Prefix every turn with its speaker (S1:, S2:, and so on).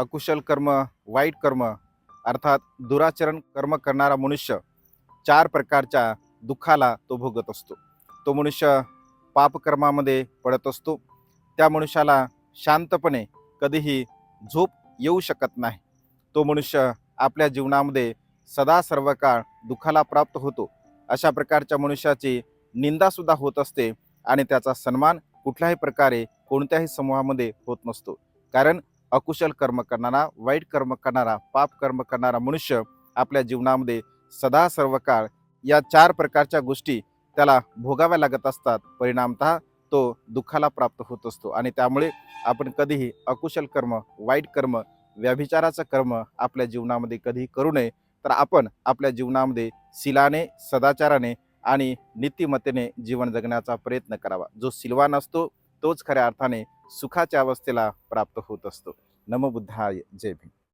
S1: अकुशल कर्म वाईट कर्म अर्थात दुराचरण कर्म करणारा मनुष्य चार प्रकारच्या दुःखाला तो भोगत असतो. तो मनुष्य पापकर्मामध्ये पडत असतो. त्या मनुष्याला शांतपणे कधीही झोप येऊ शकत नाही. तो मनुष्य आपल्या जीवनामध्ये सदा सर्व काळ दुःखाला प्राप्त होतो. अशा प्रकारच्या मनुष्याची निंदासुद्धा होत असते आणि त्याचा सन्मान कुठल्याही प्रकारे कोणत्याही समूहामध्ये होत नसतो. कारण अकुशल कर्म करणारा वाईट कर्म करणारा पाप कर्म करणारा मनुष्य आपल्या जीवनामध्ये सदा सर्व काळ या चार प्रकारच्या गोष्टी त्याला भोगाव्या लागत असतात. परिणामतः तो दुःखाला प्राप्त होत असतो आणि त्यामुळे आपण कधीही अकुशल कर्म वाईट कर्म व्याभिचाराचं कर्म आपल्या जीवनामध्ये कधीही करू नये. तर आपण आपल्या जीवनामध्ये शिलाने सदाचाराने आणि नीतिमत्तेने जीवन जगण्याचा प्रयत्न करावा. जो सिलवान असतो तोच खऱ्या अर्थाने सुखाच्या अवस्थेला प्राप्त होत असतो. नमबुद्धाय जय भीम.